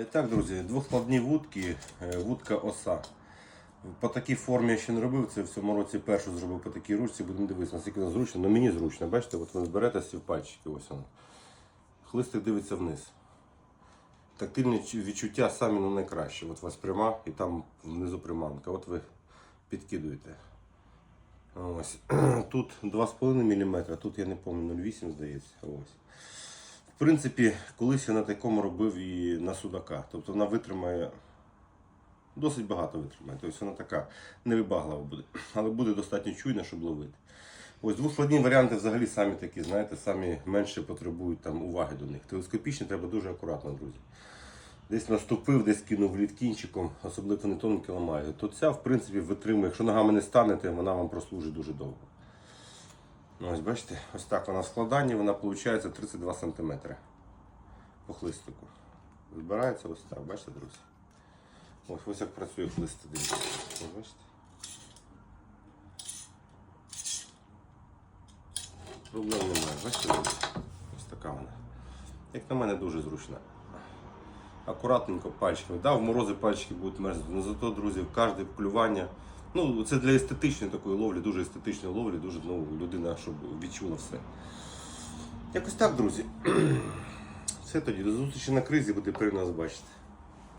Е, Так, друзі, двоскладні вудки, е, вудка оса. По такій формі я ще не робив, це в цьому році першу зробив по такій ручці, будемо дивитися, наскільки воно зручно. Ну мені зручно, бачите, от ви зберете всі пальчики, ось воно. Хлистик дивиться вниз. Тактильні відчуття самі ну, найкраще. От у вас пряма і там внизу приманка. От ви підкидуєте. Ось. Тут 2,5 мм, тут я не пам'ятаю, 0,8 здається. Ось. В принципі, колись я на такому робив і на судака. Тобто вона витримає досить багато витримає. Тобто вона така невибаглива буде, але буде достатньо чуйна, щоб ловити. Ось двоскладні варіанти взагалі самі такі, знаєте, самі менше потребують там уваги до них. Телескопічні треба дуже акуратно, друзі. Десь наступив, десь кинув лід кінчиком, особливо не тоненьке ламає. То ця, в принципі, витримує. Якщо ногами не станете, вона вам прослужить дуже довго. Ну, Ось бачите, ось так вона в складанні, вона виходить 32 см по хлистику. Збирається ось так, бачите, друзі? Ось ось як працює хлистик, дивіться. Ось бачите? Проблем немає, бачите? Ось така вона. Як на мене дуже зручна. Акуратненько пальчиками. Да, в морози пальчики будуть мерзнути, але зато, друзі, в кожне клювання. Ну, це для естетичної такої ловлі, дуже естетичної ловлі, дуже ну, людина, щоб відчула все. Якось так, друзі. Все тоді, до зустрічі на кризі, буде при нас бачити.